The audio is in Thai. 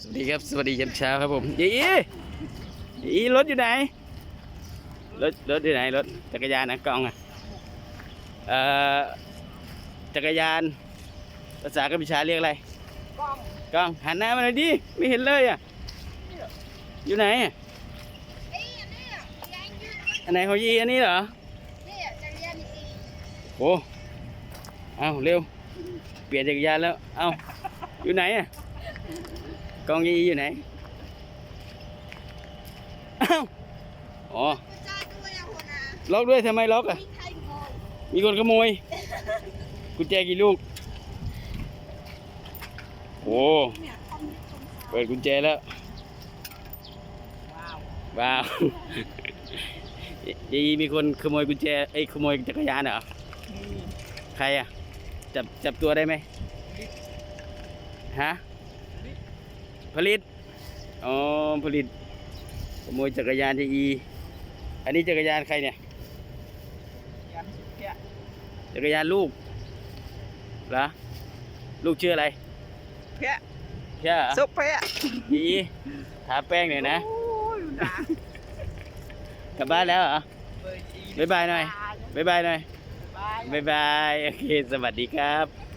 สวัสดีครับ สวัสดียามเช้าครับผมอีอีรถอยู่ไหน รถรถอยู่ไหนรถจักรยานนะกล้องอะเอ่อจักรยาน ภาษากัมพูชาเรียกอะไรกล้องกล้องหันหน้ามาหน่อยดิไม่เห็นเลยอะอยู่ไหนอะเอ้ยอันนี้อะจักรยานยืดอันไหนของยีอันนี้เหรอนี่อะจักรยานอีกโอ้เอาเร็ว เปลี่ยนจักรยานแล้ว เอาอยู่ไหนอะ กล้องยีอยู่ไหนเอ้าอ๋อกุญแจด้วยอะหัวหน้าล็อกด้วยทำไมล็อกอะมีใครขโมยมีคนขโมย กุญแจกี่ลูก โอ้เนี่ยคอมมิชชั่นเปิดกุญแจแล้วว้าวว้าวยีมีคนขโมยกุญแจไอ้ยขโมยจักรยานเหรอ ใครอะ จับจับตัวได้ไหมฮะ ผลิต อ๋อ ผลิตขโมยจักรยานจะอี อันนี้จักรยานใครเนี่ยยันเพี้ยจักรยานลูกเหรอ ลูกชื่ออะไร เพี้ยเชื่อซุปเพี้ยยีทาแป้งหน่อยนะโอ้ยนะกลับบ้านแล้วเหรอเบอร์จีบ๊ายบายหน่อยบ๊ายบายหน่อยบายบ๊ายบาย โอเค สวัสดีครับ